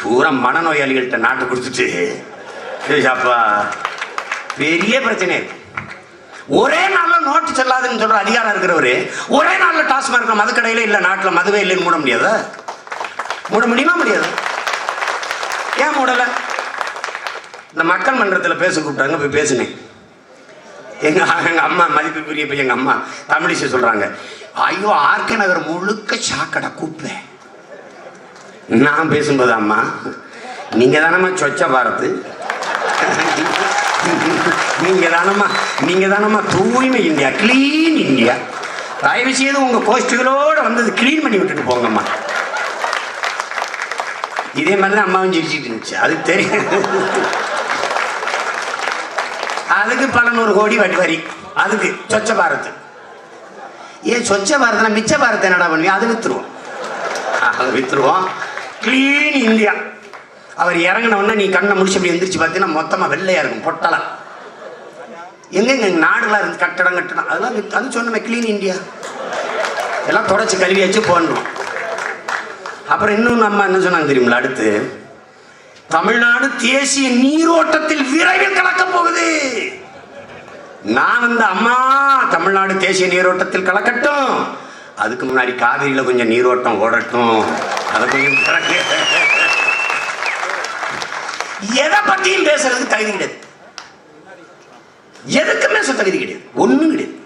பூரா மனநோயாளிகள்கிட்ட நாட்டு கொடுத்துட்டு ஏய் அப்பா பெரிய பிரச்சனை. இருக்கு ஒரே நாளில் நோட்டு செல்லாதுன்னு சொல்ற அதிகாரம் இருக்கிறவரு ஒரே நாளில் டாஸ்மார்க்ல மதுக்கடையில இல்லை நாட்டில் மதுவே இல்லைன்னு மூட முடியாதா? மூட முடியுமா முடியாது? ஏன் மூடலை? இந்த மக்கள் மன்றத்தில் பேச கூப்பிட்டாங்க போய் பேசினேன். எங்கள் எங்கள் அம்மா மதிப்புக்குரிய போய் எங்கள் அம்மா தமிழிசை சொல்கிறாங்க ஐயோ ஆர்கே நகர் முழுக்க சாக்கடை கூப்பிட்டேன் நான் பேசும்போது அம்மா நீங்க தானம்மா சொச்ச பாரத் நீங்க தானம்மா நீங்க தானம்மா தூய்மை இந்தியா கிளீன் இந்தியா. தயவு செய்து உங்கள் கோஷ்டிகளோட வந்தது கிளீன் பண்ணி விட்டுட்டு போங்கம்மா. இதே மாதிரி தான் அம்மாவும் சிரிச்சிட்டு இருந்துச்சு அதுக்கு தெரியும் அதுக்கு பல நூறு கோடி வட்டி வரி அதுக்கு சொச்ச பாரத் ஏன் சொச்ச பாரத்னா மிச்ச பாரத் என்னடா பண்ணுவீங்க அது வித்துருவோம். அதை வித்துருவோம். க்ளீன் இந்தியா அவர் இறங்கினவுடனே நீ கண்ணை முடிச்சு அப்படி எந்திரிச்சு பார்த்தீங்கன்னா மொத்தமாக வெள்ளையாக இருக்கும் பொட்டலாம் எங்கெங்க எங்கள் நாடுலாம் இருந்து கட்டடம் கட்டடம் அதெல்லாம் அது சொன்னமே க்ளீன் இந்தியா எல்லாம் தொடச்சி கழுவி வச்சு போடணும். அப்புறம் இன்னும் நம்ம என்ன சொன்னாங்க தெரியுங்களா அடுத்து? தமிழ்நாடு தேசிய நீரோட்டத்தில் விரைவில் கலக்க போகுது. நான் வந்து அம்மா தமிழ்நாடு தேசிய நீரோட்டத்தில் கலக்கட்டும். அதுக்கு முன்னாடி காவிரியில் கொஞ்சம் நீரோட்டம் ஓடட்டும். எதை பத்தியும் பேசுறதுக்கு தகுதி கிடையாது. எதுக்குமே தகுதி கிடையாது. ஒண்ணும் கிடையாது.